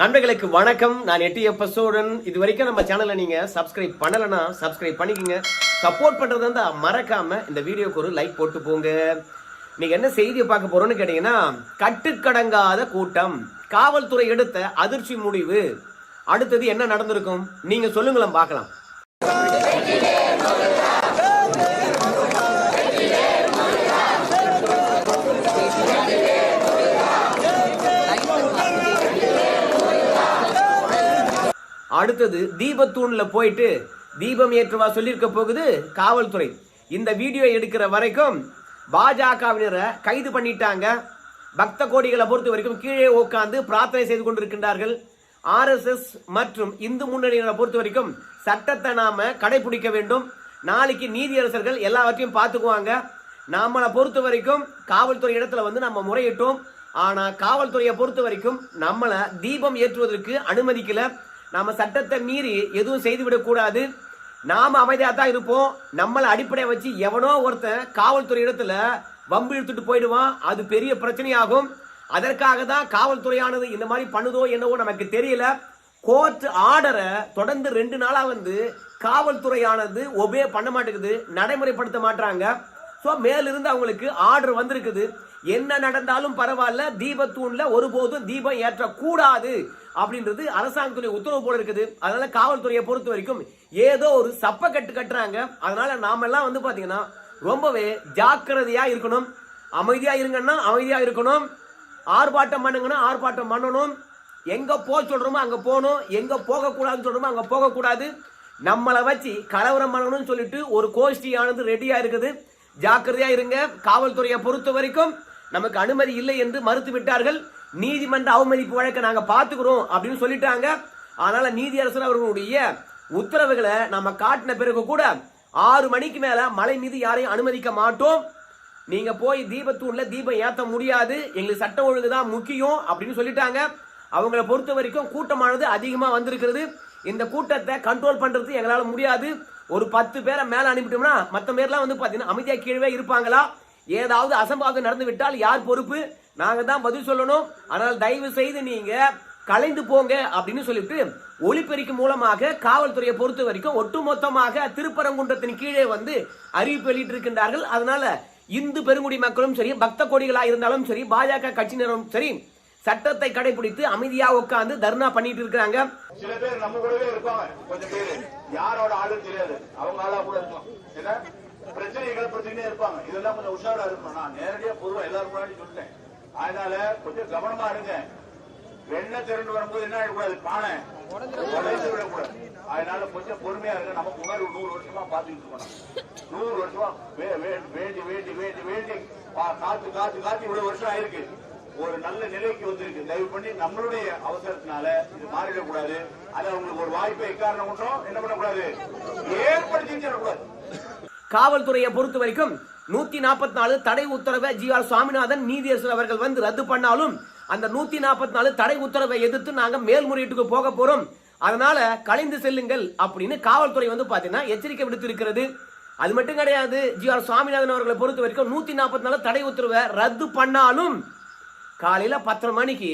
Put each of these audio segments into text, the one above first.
நண்பர்களுக்கு வணக்கம். நான் எட்டி எப்ப இது வரைக்கும் நம்ம சேனலை நீங்க சப்ஸ்கிரைப் பண்ணலைன்னா சப்ஸ்கிரைப் பண்ணிக்கோங்க. சப்போர்ட் பண்றது வந்து மறக்காம இந்த வீடியோக்கு ஒரு லைக் போட்டு போங்க. நீங்க என்ன செய்தியை பார்க்க போறோம்னு கேட்டீங்கன்னா கட்டுக்கடங்காத கூட்டம். காவல்துறை எடுத்த அதிர்ச்சி முடிவு. அடுத்தது என்ன நடந்திருக்கும்? நீங்க சொல்லுங்களேன் பார்க்கலாம். அடுத்தது தீபத்தூண்ல போயிட்டு தீபம் ஏற்றுவா சொல்லியிருக்க போகுது காவல்துறை. இந்த வீடியோ எடுக்கிற வரைக்கும் பாஜகவினரை கைது பண்ணிட்டாங்க. பக்த கோடிகளை பொறுத்த வரைக்கும் கீழே உட்கார்ந்து பிரார்த்தனை செய்து கொண்டிருக்கின்றார்கள். ஆர்எஸ்எஸ் மற்றும் இந்து முன்னணியினரை பொறுத்த வரைக்கும் சட்டத்தை நாம கடைபிடிக்க வேண்டும். நாளைக்கு நீதியரசர்கள் எல்லாவற்றையும் பார்த்துக்குவாங்க. நம்மளை பொறுத்த வரைக்கும் காவல்துறை இடத்துல வந்து நம்ம முறையிட்டோம். ஆனால் காவல்துறையை பொறுத்த வரைக்கும் நம்மளை தீபம் ஏற்றுவதற்கு அனுமதிக்கலை. நாம சட்டத்தை மீறி எதுவும் செய்துவிடக் கூடாது நாம அமைதியா தான் இருப்போம். நம்மளை அடிப்படையை வச்சு எவனோ ஒருத்தன் காவல்துறை இடத்துல வம்பு இழுத்துட்டு போயிடுவான். அது பெரிய பிரச்சனையாகும். அதற்காக தான் காவல்துறையானது இந்த மாதிரி பண்ணுதோ என்னவோ நமக்கு தெரியல. கோர்ட் ஆர்டரை தொடர்ந்து ரெண்டு நாளா வந்து காவல்துறையானது ஒபே பண்ண மாட்டேங்குது நடைமுறைப்படுத்த மாட்டாங்க ஸோ மேலிருந்து அவங்களுக்கு ஆர்டர் வந்திருக்குது. என்ன நடந்தாலும் பரவாயில்ல தீபத்தூண்ல ஒருபோதும் தீபம் ஏற்றக்கூடாது அப்படின்றது அரசாங்கத்துடைய உத்தரவு போல இருக்குது. அதனால காவல்துறையை பொறுத்த வரைக்கும் ஏதோ ஒரு சப்ப கட்டு கட்டுறாங்க. அதனால நாம எல்லாம் வந்து பாத்தீங்கன்னா ரொம்பவே ஜாக்கிரதையா இருக்கணும். அமைதியா இருங்கன்னா அமைதியா இருக்கணும். ஆர்ப்பாட்டம் பண்ணுங்கன்னா ஆர்ப்பாட்டம் பண்ணணும். எங்க போக சொல்றோமோ அங்க போகணும். எங்க போக கூடாதுன்னு சொல்றோமோ அங்க கூடாது நம்மளை வச்சு கலவரம் பண்ணணும்னு சொல்லிட்டு ஒரு கோஷ்டியானது ரெடியா இருக்குது. ஜாக்கிரதையா இருங்க. காவல்துறையை பொறுத்த வரைக்கும் நமக்கு அனுமதி இல்லை என்று மறுத்து விட்டார்கள் நீதிமன்ற அவமதிப்பு வழக்கை நாங்க பாத்துக்கிறோம் அப்படின்னு சொல்லிட்டாங்க. அதனால நீதியரசர் அவர்களுடைய உத்தரவுகளை நம்ம காட்டின பிறகு கூட ஆறு மணிக்கு மேல மலை மீது யாரையும் அனுமதிக்க மாட்டோம். நீங்க போய் தீபத்தூண்ல தீபம் ஏத்த முடியாது. எங்களுக்கு சட்டம் ஒழுங்கு தான் முக்கியம் அப்படின்னு சொல்லிட்டாங்க. அவங்கள பொறுத்த வரைக்கும் கூட்டமானது அதிகமா வந்திருக்கிறது. இந்த கூட்டத்தை கண்ட்ரோல் பண்றது எங்களால முடியாது. ஒரு பத்து பேரை மேல அனுப்பிட்டோம்னா மத்த பேர்லாம் வந்து பாத்தீங்கன்னா அமைதியா கீழே இருப்பாங்களா? ஏதாவது அசம்பாவிதம் நடந்து விட்டால் யார் பொறுப்பு? நாங்க தான் பதில் சொல்லணும். ஆனால் தயவு செய்து நீங்க கலைந்து போங்க அப்படின்னு சொல்லிட்டு ஒளிப்பெருக்கி மூலமாக காவல்துறையை பொறுத்த வரைக்கும் ஒட்டுமொத்தமாக திருப்பரங்குன்றத்தின் கீழே வந்து அறிவிப்பு வெளியிட்டு இருக்கின்றார்கள் அதனால இந்து பெருங்குடி மக்களும் சரி பக்த கோடிகளாக இருந்தாலும் சரி பாஜக கட்சியினரும் சரி சட்டத்தை கடைபிடித்து அமைதியா உட்கார்ந்து தர்ணா பண்ணிட்டு இருக்கிறாங்க. சில பேர் நம்ம கூடவே இருப்பாங்க. கொஞ்சம் பேரு. யாரோட ஆளுன்னு தெரியாது. அவங்க ஆளா கூட இருக்கலாம். ஏன்னா பிரச்சனைகளை பிரச்சனையே இருப்பாங்க. இதெல்லாம் கொஞ்சம் உஷாரா இருக்கணும் நான் நேரடியா பொதுவா எல்லாரும் முன்னாடி சொல்லிட்டேன். அதனால கொஞ்சம் கவனமா இருங்க. வெண்ண திரண்டு வரும்போது என்ன ஆயிடக்கூடாது? பானை. விடக்கூடாது. அதனால கொஞ்சம் பொறுமையா இருங்க. நமக்கு முன்னாடி நூறு வருஷமா பாத்துக்கிட்டு இருக்கோம் நூறு வருஷமா வே- வேண்டி வேண்டி வேண்டி வேண்டி பா- காத்து காத்து காத்து இவ்வளவு வருஷம் ஆயிருக்கு. ஒரு நல்ல நிலைக்கு வந்திருக்கு. தயவு பண்ணி நம்மளுடைய அவசரத்தினால இது மாறிடக்கூடாது. அது அவங்களுக்கு ஒரு வாய்ப்பை எக்காரணம் மட்டும் என்ன பண்ணக்கூடாது? ஏற்படுத்தி கூடாது காவல்துறையை பொறுத்த வரைக்கும் நூத்தி நாற்பத்தி நாலு தடை உத்தரவை ஜி ஆர் சுவாமிநாதன் நீதியரசர் அவர்கள் வந்து ரத்து பண்ணாலும் அந்த நூத்தி நாற்பத்தி நாலு தடை உத்தரவை எதிர்த்து நாங்க மேல்முறையீட்டுக்கு போக போறோம். அதனால கலைந்து செல்லுங்கள் அப்படின்னு காவல்துறை வந்து பாத்தீங்கன்னா எச்சரிக்கை விடுத்திருக்கிறது. அது மட்டும் கிடையாது ஜி ஆர் சுவாமிநாதன் அவர்களை பொறுத்த வரைக்கும் நூத்தி நாற்பத்தி நாலு தடை உத்தரவை ரத்து பண்ணாலும் காலையில பத்தரை மணிக்கு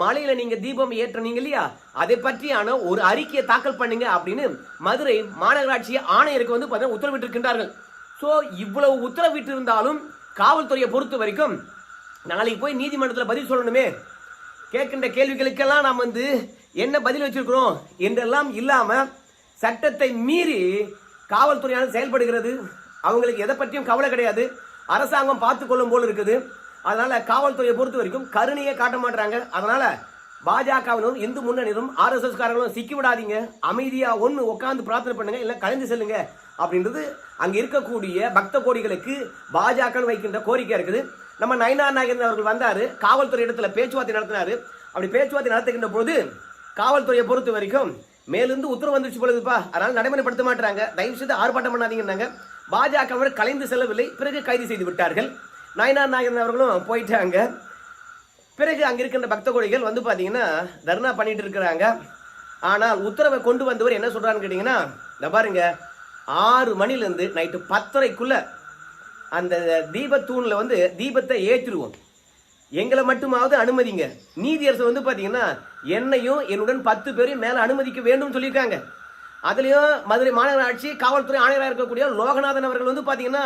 மலையில நீங்க தீபம் ஏற்றுனீங்க இல்லையா? அதை பற்றியான ஒரு அறிக்கையை தாக்கல் பண்ணுங்க அப்படின்னு மதுரை மாநகராட்சி ஆணையருக்கு வந்து பார்த்தீங்கன்னா உத்தரவிட்டு ஸோ இவ்வளவு உத்தரவிட்டு இருந்தாலும் காவல்துறையை பொறுத்த வரைக்கும் நாளைக்கு போய் நீதிமன்றத்தில் பதில் சொல்லணுமே. கேட்கின்ற கேள்விகளுக்கெல்லாம் நாம் வந்து என்ன பதில் வச்சிருக்கிறோம் என்றெல்லாம் இல்லாம சட்டத்தை மீறி காவல்துறையானது செயல்படுகிறது. அவங்களுக்கு எதை பற்றியும் கவலை கிடையாது. அரசாங்கம் பார்த்து கொள்ளும் இருக்குது. அதனால காவல்துறையை பொறுத்த வரைக்கும் கருணையை காட்ட மாட்டாங்க அதனால பாஜகவினரும் இந்து முன்னணியினரும் ஆர்எஸ்எஸ் காரங்களும் சிக்கி விடாதீங்க. அமைதியா ஒண்ணு உட்காந்து பிரார்த்தனை பண்ணுங்க இல்ல கலைந்து செல்லுங்க அப்படின்றது அங்க இருக்கக்கூடிய பக்த கோடிகளுக்கு பாஜக வைக்கின்ற கோரிக்கை இருக்குது. நம்ம நயனார் நாகேந்திரன் அவர்கள் வந்தாரு காவல்துறை இடத்துல பேச்சுவார்த்தை நடத்தினாரு. அப்படி பேச்சுவார்த்தை நடத்துகின்ற போது காவல்துறையை பொறுத்த வரைக்கும் மேலிருந்து உத்தரவு வந்துச்சு பொழுதுப்பா அதனால நடைமுறைப்படுத்த மாட்டாங்க தயவு செய்து ஆர்ப்பாட்டம் பண்ணாதீங்கன்னாங்க. பாஜகவினர் கலைந்து செல்லவில்லை பிறகு கைது செய்து விட்டார்கள். நயனார் நாயகன் அவர்களும் போயிட்டாங்க. பிறகு அங்கே இருக்கின்ற பக்த கோடிகள் வந்து பார்த்தீங்கன்னா தர்ணா பண்ணிட்டு இருக்கிறாங்க. ஆனால் உத்தரவை கொண்டு வந்தவர் என்ன சொல்கிறான்னு கேட்டிங்கன்னா இந்த பாருங்க ஆறு மணிலேருந்து நைட்டு பத்தரைக்குள்ள அந்த தீபத்தூணில் வந்து தீபத்தை ஏற்றிடுவோம் எங்களை மட்டுமாவது அனுமதிங்க. நீதியரசர் வந்து பார்த்தீங்கன்னா என்னையும் என்னுடன் பத்து பேரையும் மேலே அனுமதிக்க வேண்டும் சொல்லியிருக்காங்க. அதுலேயும் மதுரை மாநகராட்சி காவல்துறை ஆணையராக இருக்கக்கூடிய லோகநாதன் அவர்கள் வந்து பார்த்தீங்கன்னா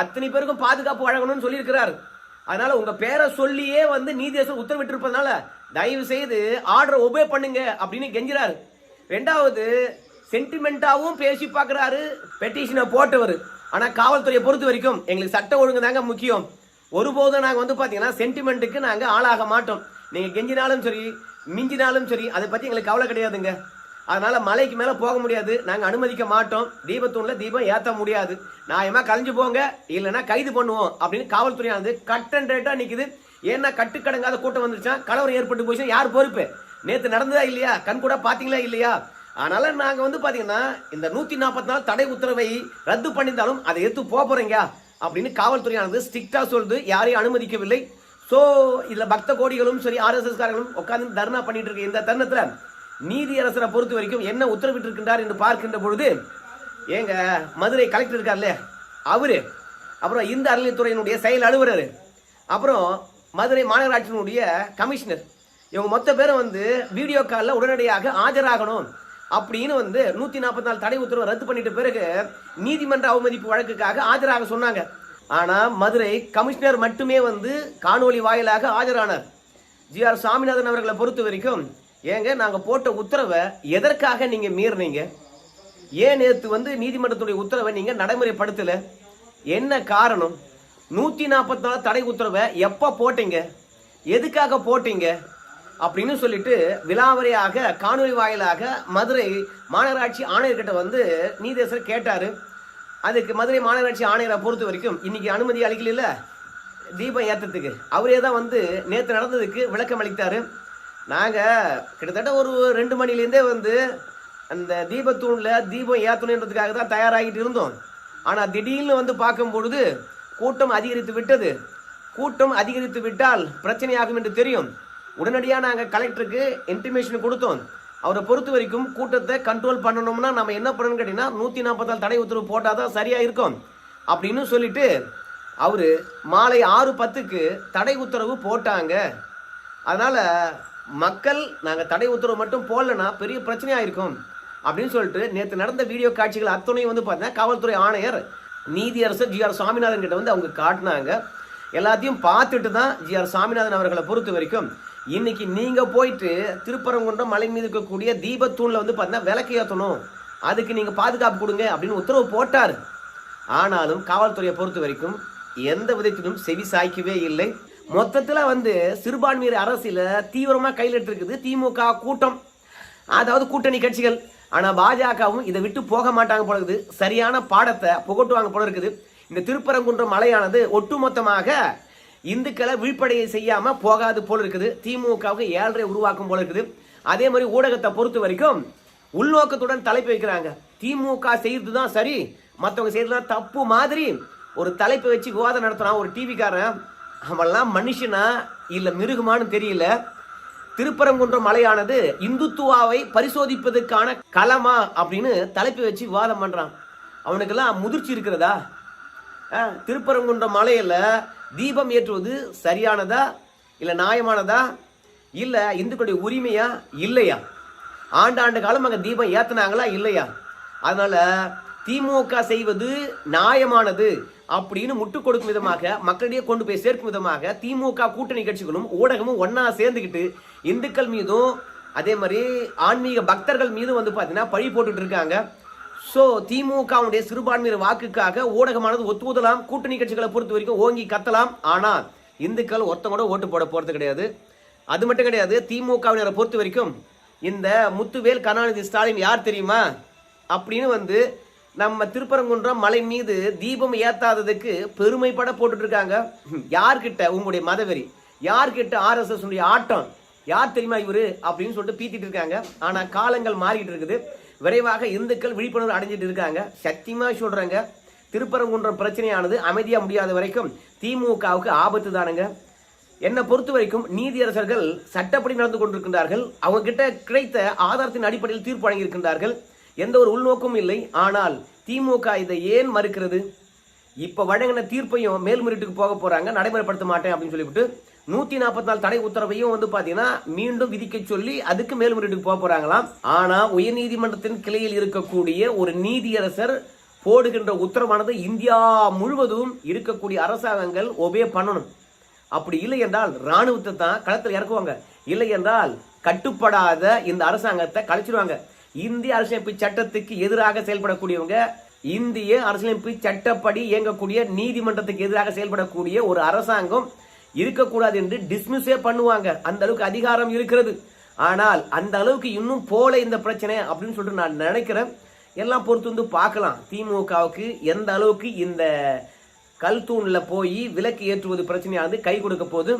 அத்தனை பேருக்கும் பாதுகாப்பு வழங்கணும்னு சொல்லியிருக்கிறார். அதனால உங்க பேரை சொல்லியே வந்து நீதியரசர் உத்தரவிட்டிருப்பதனால தயவு செய்து ஆர்டரை ஒபே பண்ணுங்க அப்படின்னு கெஞ்சுறாரு. ரெண்டாவது சென்டிமெண்டாவும் பேசி பார்க்குறாரு பெட்டிஷனை போட்டவர். ஆனால் காவல்துறையை பொறுத்த வரைக்கும் எங்களுக்கு சட்ட ஒழுங்கு தாங்க முக்கியம். ஒருபோதும் நாங்கள் வந்து பார்த்தீங்கன்னா சென்டிமெண்ட்டுக்கு நாங்கள் ஆளாக மாட்டோம். நீங்கள் கெஞ்சினாலும் சரி மிஞ்சினாலும் சரி அதை பற்றி எங்களுக்கு கவலை கிடையாதுங்க. அதனால மலைக்கு மேல போக முடியாது. நாங்க அனுமதிக்க மாட்டோம். தீபத்தூண்ல தீபம் ஏத்த முடியாது. நியாயமா கலைஞ்சு போங்க. இல்லைன்னா கைது பண்ணுவோம் அப்படின்னு காவல்துறையானது கட் அண்ட் ரேட்டா நிக்குது. ஏன்னா கட்டுக்கடங்காத கூட்டம் வந்துருச்சா கலவரம் ஏற்பட்டு போச்சு யார் பொறுப்பு? நேற்று நடந்ததா இல்லையா? கண் கூட பாத்தீங்களா இல்லையா? அதனால நாங்க வந்து பாத்தீங்கன்னா இந்த நூத்தி நாற்பத்தி நாலு தடை உத்தரவை ரத்து பண்ணியிருந்தாலும் அதை எடுத்து போக போறீங்க அப்படின்னு காவல்துறையானது ஸ்ட்ரிக்டா சொல்லுது. யாரையும் அனுமதிக்கவில்லை. ஸோ இதுல பக்த கோடிகளும் சரி ஆர்எஸ்எஸ் காரர்களும் உட்கார்ந்து தர்ணா பண்ணிட்டு இருக்க இந்த தருணத்துல நீதியரசரை பொறுத்த வரைக்கும் என்ன உத்தரவிட்டு இருக்கின்றார் என்று பார்க்கின்ற பொழுது ஏங்க மதுரை கலெக்டர் இருக்கார்ல அவரு அப்புறம் இந்த அறநிலைத்துறையினுடைய செயல் அலுவலர் அப்புறம் மதுரை மாநகராட்சியினுடைய கமிஷனர். இவங்க மொத்த பேரும் வந்து வீடியோ காலில் உடனடியாக ஆஜராகணும் அப்படின்னு வந்து நூற்றி நாற்பத்தி நாலு தடை உத்தரவை ரத்து பண்ணிட்ட பிறகு நீதிமன்ற அவமதிப்பு வழக்குக்காக ஆஜராக சொன்னாங்க. ஆனால் மதுரை கமிஷனர் மட்டுமே வந்து காணொளி வாயிலாக ஆஜரானார். ஜி ஆர் சாமிநாதன் அவர்களை பொறுத்த வரைக்கும் ஏங்க நாங்கள் போட்ட உத்தரவை எதற்காக நீங்கள் மீறினீங்க? ஏன் நேற்று வந்து நீதிமன்றத்துடைய உத்தரவை நீங்கள் நடைமுறைப்படுத்தல? என்ன காரணம்? நூற்றி நாற்பத்தி நாலு தடை உத்தரவை எப்போ போட்டீங்க? எதுக்காக போட்டீங்க? அப்படின்னு சொல்லிட்டு விலாவரியாக காணொலி வாயிலாக மதுரை மாநகராட்சி ஆணையர்கிட்ட வந்து நீதேசர் கேட்டார். அதுக்கு மதுரை மாநகராட்சி ஆணையரை பொறுத்த வரைக்கும் இன்னைக்கு அனுமதி அளிக்கல தீபம் ஏற்றத்துக்கு அவரே தான் வந்து நேற்று நடந்ததுக்கு விளக்கம் அளித்தார் நாங்கள் கிட்டத்தட்ட ஒரு ரெண்டு மணிலேருந்தே வந்து அந்த தீபத்தூணில் தீபம் ஏற்றணுன்றதுக்காக தான் தயாராகிட்டு இருந்தோம். ஆனால் திடீர்னு வந்து பார்க்கும் பொழுது கூட்டம் அதிகரித்து விட்டது. கூட்டம் அதிகரித்து விட்டால் பிரச்சனையாகும் என்று தெரியும். உடனடியாக நாங்கள் கலெக்டருக்கு இன்டிமேஷன் கொடுத்தோம். அவரை பொறுத்த வரைக்கும் கூட்டத்தை கண்ட்ரோல் பண்ணணும்னா நம்ம என்ன பண்ணணும்னு கேட்டிங்கன்னா நூற்றி நாற்பத்தால் தடை உத்தரவு போட்டால் தான் சரியாக இருக்கும் அப்படின்னு சொல்லிட்டு அவர் மாலை ஆறு பத்துக்கு தடை உத்தரவு போட்டாங்க. அதனால் மக்கள் நாங்கள் தடை உத்தரவு மட்டும் போடலன்னா பெரிய பிரச்சனையாக இருக்கும் அப்படின்னு சொல்லிட்டு நேற்று நடந்த வீடியோ காட்சிகள் அத்தனையும் வந்து பார்த்தீங்கன்னா காவல்துறை ஆணையர் நீதியரசர் ஜி ஆர் சுவாமிநாதன் கிட்ட வந்து அவங்க காட்டினாங்க. எல்லாத்தையும் பார்த்துட்டு தான் ஜி ஆர் சாமிநாதன் அவர்களை பொறுத்த வரைக்கும் இன்னைக்கு நீங்கள் போயிட்டு திருப்பரங்குன்றம் மலை மீது இருக்கக்கூடிய தீபத்தூணில் வந்து பார்த்தீங்கன்னா விளக்கு ஏற்றணும் அதுக்கு நீங்கள் பாதுகாப்பு கொடுங்க அப்படின்னு உத்தரவு போட்டார். ஆனாலும் காவல்துறையை பொறுத்த வரைக்கும் எந்த விதத்திலும் செவி சாய்க்கவே இல்லை. மொத்தத்தில் வந்து சிறுபான்மையர் அரசியல தீவிரமாக கையில் எடுத்திருக்குது திமுக கூட்டம். அதாவது கூட்டணி கட்சிகள். ஆனால் பாஜகவும் இதை விட்டு போக மாட்டாங்க போல இருக்குது. சரியான பாடத்தை புகட்டுவாங்க போல இருக்குது. இந்த திருப்பரங்குன்றம் மலையானது ஒட்டுமொத்தமாக இந்துக்களை விழிப்படையை செய்யாமல் போகாது போல இருக்குது. திமுகவுக்கு ஏழரை உருவாக்கும் போல இருக்குது. அதே மாதிரி ஊடகத்தை பொறுத்த வரைக்கும் உள்நோக்கத்துடன் தலைப்பு வைக்கிறாங்க. திமுக செய்யறது தான் சரி. மற்றவங்க செய்யறதுலாம் தப்பு மாதிரி ஒரு தலைப்பை வச்சு விவாதம் நடத்துறான் ஒரு டிவிக்காரன் அவன்லாம் மனுஷனா இல்லை மிருகமான்னு தெரியல. திருப்பரங்குன்றம் மலையானது இந்துத்துவாவை பரிசோதிப்பதற்கான களமா அப்படின்னு தலைப்பு வச்சு விவாதம் பண்ணுறான் அவனுக்கெல்லாம் முதிர்ச்சி இருக்கிறதா? ஆ, திருப்பரங்குன்றம் தீபம் ஏற்றுவது சரியானதா? இல்லை நியாயமானதா? இல்லை இந்துக்களுடைய உரிமையா? இல்லையா? ஆண்டாண்டு காலம் அங்கே தீபம் ஏற்றினாங்களா இல்லையா? அதனால் திமுக செய்வது நியாயமானது. அப்படின்னு முட்டு கொடுக்கும் விதமாக மக்களிடையே கொண்டு போய் சேர்க்கும் விதமாக திமுக கூட்டணி கட்சிகளும் ஊடகமும் ஒன்னா சேர்ந்துக்கிட்டு இந்துக்கள் மீதும் அதே மாதிரி ஆன்மீக பக்தர்கள் மீதும் வந்து பார்த்தீங்கன்னா பழி போட்டுட்டு இருக்காங்க. ஸோ திமுகவுடைய சிறுபான்மையினர் வாக்குக்காக ஊடகமானது ஒத்துவதலாம் கூட்டணி கட்சிகளை பொறுத்த வரைக்கும் ஓங்கி கத்தலாம். ஆனால் இந்துக்கள் ஒருத்தங்க கூட ஓட்டு போட போறது கிடையாது. அது மட்டும் கிடையாது திமுகவினரை பொறுத்த வரைக்கும் இந்த முத்துவேல் கருணாநிதி ஸ்டாலின் யார் தெரியுமா? அப்படின்னு வந்து நம்ம திருப்பரங்குன்றம் மலை மீது தீபம் ஏத்தாததுக்கு பெருமைப்பட போட்டுட்டு இருக்காங்க யார்கிட்ட? உங்களுடைய மதவெறி. யார்கிட்ட ஆர்எஸ்எஸ் உடைய ஆட்டம்? யார் தெரியுமா இவரு? அப்படின்னு சொல்லிட்டு பீத்திட்டு இருக்காங்க ஆனா காலங்கள் மாறிட்டு இருக்குது விரைவாக இந்துக்கள் விழிப்புணர்வு அடைஞ்சிட்டு இருக்காங்க சத்தியமா சொல்றாங்க. திருப்பரங்குன்றம் பிரச்சனையானது அமைதியா முடியாத வரைக்கும் திமுகவுக்கு ஆபத்து தானுங்க. என்னை பொறுத்த வரைக்கும் நீதியரசர்கள் சட்டப்படி நடந்து கொண்டிருக்கின்றார்கள். அவங்க கிட்ட கிடைத்த ஆதாரத்தின் அடிப்படையில் தீர்ப்பு வழங்கியிருக்கின்றார்கள். எந்த ஒரு உள்நோக்கமும் இல்லை. ஆனால் திமுக இதை ஏன் மறுக்கிறது? இப்போ வழங்கின தீர்ப்பையும் மேல்முறையீட்டுக்கு போக போகிறாங்க நடைமுறைப்படுத்த மாட்டேன் அப்படின்னு சொல்லிவிட்டு நூத்தி நாற்பத்தி நாலு தடை உத்தரவையும் வந்து பார்த்தீங்கன்னா மீண்டும் விதிக்க சொல்லி அதுக்கு மேல்முறையீட்டுக்கு போக போகிறாங்களாம் ஆனால் உயர்நீதிமன்றத்தின் கிளையில் இருக்கக்கூடிய ஒரு நீதியரசர் போடுகின்ற உத்தரவானது இந்தியா முழுவதும் இருக்கக்கூடிய அரசாங்கங்கள் ஒபே பண்ணணும். அப்படி இல்லை என்றால் ராணுவத்தை தான் களத்தில் இறக்குவாங்க. இல்லை என்றால் கட்டுப்படாத இந்த அரசாங்கத்தை கலைச்சிருவாங்க. இந்திய அரசியலமைப்பு சட்டத்துக்கு எதிராக செயல்படக்கூடியவங்க இந்திய அரசியலமைப்பு சட்டப்படி இயங்கக்கூடிய நீதிமன்றத்துக்கு எதிராக செயல்படக்கூடிய ஒரு அரசாங்கம் இருக்கக்கூடாது என்று டிஸ்மிஸே பண்ணுவாங்க. அந்த அளவுக்கு அதிகாரம் இருக்கிறது. ஆனால் அந்த அளவுக்கு இன்னும் போல இந்த பிரச்சனை அப்படின்னு சொல்லிட்டு நான் நினைக்கிறேன். எல்லாம் பொறுத்து வந்து பார்க்கலாம். திமுகவுக்கு எந்த அளவுக்கு இந்த கல் தூணில் போய் விலக்கு ஏற்றுவது பிரச்சனையானது கை கொடுக்க போது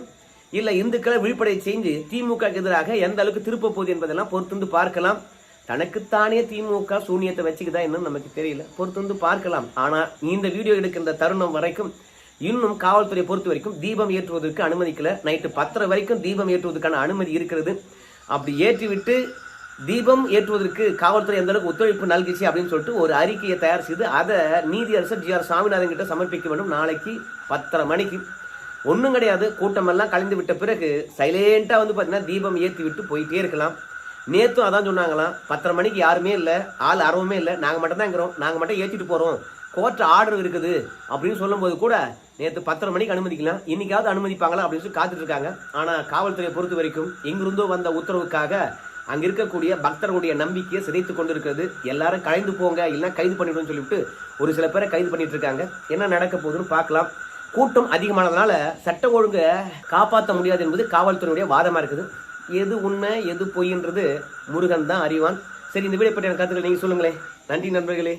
இல்லை இந்துக்களை விழிப்படை செஞ்சு திமுக எதிராக எந்த அளவுக்கு திருப்ப போகுது என்பதெல்லாம் பொறுத்து வந்து பார்க்கலாம். தனக்குத்தானே திமுக சூனியத்தை வச்சுக்குதா என்னன்னு நமக்கு தெரியல. பொறுத்து வந்து பார்க்கலாம். ஆனால் இந்த வீடியோ எடுக்கின்ற தருணம் வரைக்கும் இன்னும் காவல்துறையை பொறுத்த வரைக்கும் தீபம் ஏற்றுவதற்கு அனுமதிக்கல. நைட்டு பத்தரை வரைக்கும் தீபம் ஏற்றுவதற்கான அனுமதி இருக்கிறது. அப்படி ஏற்றிவிட்டு தீபம் ஏற்றுவதற்கு காவல்துறை எந்த அளவுக்கு ஒத்துழைப்பு நல்கிச்சு அப்படின்னு சொல்லிட்டு ஒரு அறிக்கையை தயார் செய்து அதை நீதியரசர் ஜி ஆர் சாமிநாதன் கிட்ட சமர்ப்பிக்க வேண்டும். நாளைக்கு பத்தரை மணிக்கு. ஒன்றும் கிடையாது. கூட்டமெல்லாம் கலைந்து விட்ட பிறகு சைலேண்டா வந்து பார்த்தீங்கன்னா தீபம் ஏற்றி விட்டு போயிட்டே இருக்கலாம். நேற்றும் அதான் சொன்னாங்களாம் பத்தரை மணிக்கு யாருமே இல்லை ஆள் அறவுமே இல்லை நாங்கள் மட்டும் தான் இருக்கிறோம் நாங்கள் மட்டும் ஏற்றிட்டு போகிறோம் கோர்ட் ஆர்டர் இருக்குது அப்படின்னு சொல்லும்போது கூட நேற்று பத்தரை மணிக்கு அனுமதிக்கலாம் இன்னைக்காவது அனுமதிப்பாங்களா அப்படின்னு சொல்லி காத்துட்டு இருக்காங்க. ஆனால் காவல்துறையை பொறுத்த வரைக்கும் எங்கிருந்தோ வந்த உத்தரவுக்காக அங்கே இருக்கக்கூடிய பக்தர்களுடைய நம்பிக்கையை சிதைத்து கொண்டு இருக்கிறது எல்லாரும் கலைந்து போங்க இல்லைன்னா கைது பண்ணிடுன்னு சொல்லிவிட்டு ஒரு சில பேரை கைது பண்ணிட்டு இருக்காங்க. என்ன நடக்க போகுதுன்னு பார்க்கலாம். கூட்டம் அதிகமானதுனால சட்ட ஒழுங்கை காப்பாற்ற முடியாது என்பது காவல்துறையுடைய வாதமாக இருக்குது. எது உண்மை எது பொய்ன்றது முருகன் தான் அறிவான். சரி இந்த வீடியோ பற்றிய கருத்துக்கள் நீங்கள் சொல்லுங்களேன். நன்றி நண்பர்களே.